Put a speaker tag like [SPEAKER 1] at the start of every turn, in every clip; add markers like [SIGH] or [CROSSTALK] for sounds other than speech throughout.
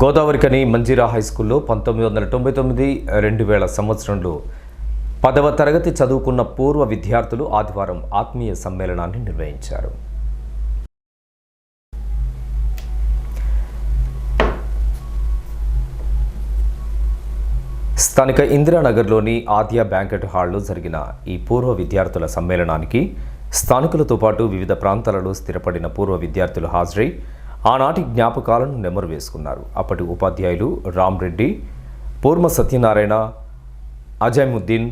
[SPEAKER 1] Godavarikhani Manjira high స్కూల్లో పంతొమ్మిది వందల తొంభై తొమ్మిది రెండు వేల సంవత్సరంలో పదవ తరగతి చదువుకున్న పూర్వ విద్యార్థులు ఆదివారం ఆత్మీయ సమ్మేళనాన్ని నిర్వహించారు. స్థానిక ఇందిరానగర్లోని ఆద్య బ్యాంకెట్ హాల్లో జరిగిన ఈ పూర్వ విద్యార్థుల సమ్మేళనానికి స్థానికులతో పాటు వివిధ ప్రాంతాలలో స్థిరపడిన పూర్వ విద్యార్థులు హాజరై ఆనాటి జ్ఞాపకాలను నెమరు వేసుకున్నారు. అప్పటి ఉపాధ్యాయులు రామ్రెడ్డి పూర్మ సత్యనారాయణ అజయముద్దీన్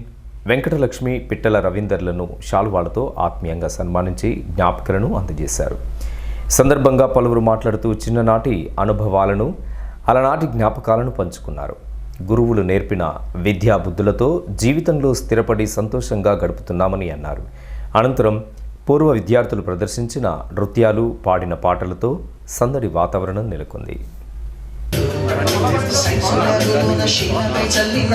[SPEAKER 1] వెంకటలక్ష్మి పిట్టల రవీందర్లను శాలువాలతో ఆత్మీయంగా సన్మానించి జ్ఞాపికలను అందజేశారు. సందర్భంగా పలువురు మాట్లాడుతూ చిన్ననాటి అనుభవాలను అలనాటి జ్ఞాపకాలను పంచుకున్నారు. గురువులు నేర్పిన విద్యా బుద్ధులతో జీవితంలో స్థిరపడి సంతోషంగా గడుపుతున్నామని అన్నారు. అనంతరం పూర్వ విద్యార్థులు ప్రదర్శించిన నృత్యాలు పాడిన పాటలతో సందడి వాతావరణం నెలకొంది.
[SPEAKER 2] సంచులలోన శీలపై చల్లిన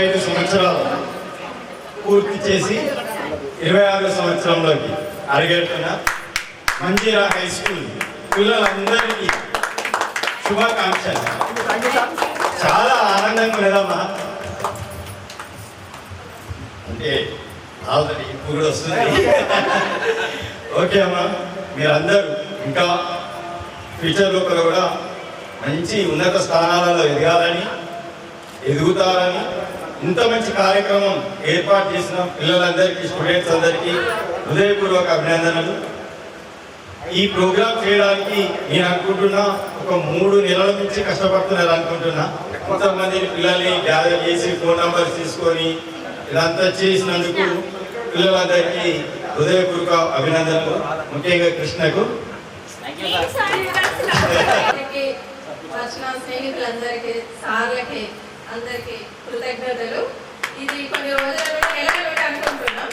[SPEAKER 3] ఐదు సంవత్సరాలు పూర్తి చేసి ఇరవై ఆరు సంవత్సరంలోకి అరగేట్టున మంజీరా హై స్కూల్ పిల్లలందరికీ శుభాకాంక్షలు. చాలా ఆనందంగా లేదమ్మా అంటే ఆల్రెడీ ఇప్పుడు వస్తుంది. ఓకే అమ్మా మీరందరూ ఇంకా ఫ్యూచర్ లోపల కూడా మంచి ఉన్నత స్థానాలలో ఎదగాలని ఎదుగుతారని ఇంత మంచి కార్యక్రమం ఏర్పాటు చేసిన పిల్లలందరికీ స్టూడెంట్స్ అందరికీ హృదయపూర్వక అభినందనలు. ఈ ప్రోగ్రామ్ చేయడానికి నేను అనుకుంటున్నా ఒక మూడు నెలల నుంచి కష్టపడుతున్నారు అనుకుంటున్నా. కొంతమంది పిల్లల్ని గ్యాదర్ చేసి ఫోన్ నంబర్స్ తీసుకొని ఇదంతా చేసినందుకు పిల్లలందరికీ హృదయపూర్వక అభినందనలు. ముఖ్యంగా కృష్ణకు. [LAUGHS]
[SPEAKER 4] స్నేహితులందరికీ సార్లకి అందరికీ కృతజ్ఞతలు. ఇది కొన్ని రోజులు నుండి అనుకుంటున్నాం.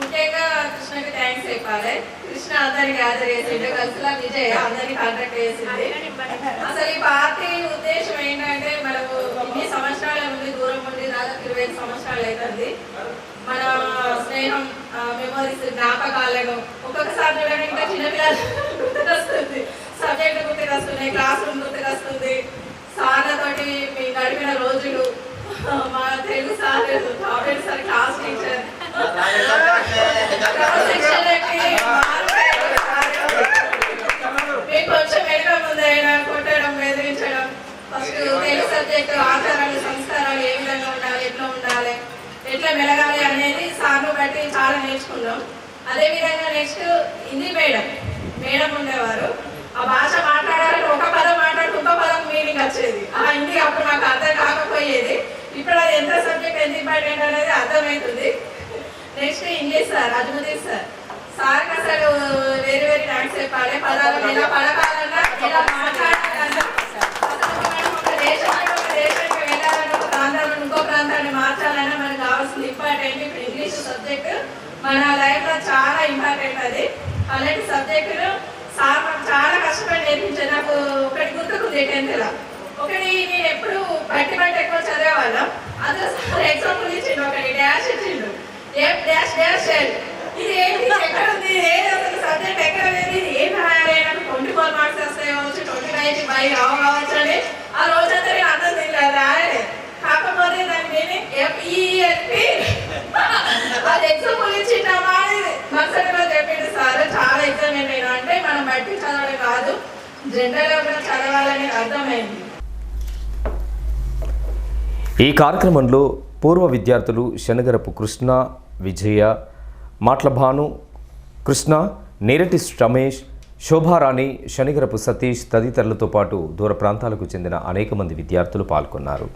[SPEAKER 4] ముఖ్యంగా కృష్ణకి థ్యాంక్స్ చెప్పాలి. కృష్ణ అందరికి హాజరు చేసిండు కలిసిలా విజయ్ అందరికి కాంటాక్ట్ చేసింది. అసలు ఈ పార్టీ ఉద్దేశం ఏంటంటే మనకు ఇన్ని సంవత్సరాల నుండి దూరం ఉండి దాదాపు ఇరవై ఐదు సంవత్సరాలు అవుతుంది. మన స్నేహం మెమోరీస్ జ్ఞాపకాలను ఒక్కొక్కసారి చూడండి ఇంకా చిన్నపిల్లలు గుర్తుకొస్తుంది. సబ్జెక్ట్ గుర్తుకొస్తున్నాయి క్లాస్ రూమ్ గుర్తుకొస్తుంది. సార్లతోటి మీ గడిపిన రోజులు మా Telugu sir comment sir class teacher. మీకు కొంచెం వెనుక ముందు అయినా కొట్టడం బెదిరించడం ఫస్ట్ తెలుగు సబ్జెక్టు ఆచారాలు సంస్కారాలు ఏ విధంగా ఉండాలి ఎట్లా ఉండాలి ఎట్లా మెలగాలి అనేది సార్ను బట్టి చాలా నేర్చుకున్నాం. అదే విధంగా నెక్స్ట్ హిందీ మేడం. మేడం ఉండేవారు ఆ భాష మాట్లాడాలంటే ఒక పదం మాట్లాడితే ఇంకో పదం మీనింగ్ వచ్చేది ఆ హిందీ అప్పుడు నాకు అర్థం కాకపోయేది ఇప్పుడు అది ఎంత సబ్జెక్ట్ ఎంత ఇంపార్టెంట్ అనేది అర్థమవుతుంది next English sir Azmuddin sir. సార్కి అసలు వేరే వేరే డాన్స్ చెప్పాలి పదాలను ఎలా పలకాలన్నా ఎలా మాట్లాడాలన్నా. అసలు ఒక దేశం ఒక ఇంకో ప్రాంతాన్ని మార్చాలన్నా మనకు కావాల్సిన ఇంపార్టెంట్ ఇప్పుడు ఇంగ్లీష్ సబ్జెక్ట్ మన లైఫ్లో చాలా ఇంపార్టెంట్ అది. అలాంటి సబ్జెక్టులు సార్ చాలా కష్టపడి నేర్పించారు. నాకు ఒకటి గుర్తుకుంది టెన్త్లో ఒకటి నేను ఎప్పుడు కదా? చదివేవాళ్ళం ఫర్ ఎగ్జాంపుల్ ఇచ్చిండు ఒక డాష్ ఇచ్చిండు. A dash dash L. ఇది ఏంటి? ఎక్కడ ఉంది? ఏది అసలు సబ్జెక్ట్ ఎక్కడ లేదు ఇది ఏం రాయాలి నాకు ట్వంటీ ఫోర్ మార్క్స్ వస్తాయి కావచ్చు ట్వంటీ నైన్ బై రావు కావచ్చు అని ఆ రోజంతా నేను అర్థం తెలియదు రాయలే కాకపోతే దాన్ని నేను ఎఫ్ఈఎల్పి అది ఎగ్జాంపుల్ ఇచ్చిండమా అని మరుసటి రోజు చెప్పిండు సార్ చాలా ఎగ్జామ్ ఏంటి అంటే మనం బట్టి చదవడం కాదు జనరల్గా కూడా చదవాలని అర్థమైంది.
[SPEAKER 1] ఈ కార్యక్రమంలో పూర్వ విద్యార్థులు శనగరపు కృష్ణ విజయ మాట్లభాను కృష్ణ నేరటి రమేష్ శోభారాణి శనిగరపు సతీష్ తదితరులతో పాటు దూర ప్రాంతాలకు చెందిన అనేక మంది విద్యార్థులు పాల్గొన్నారు.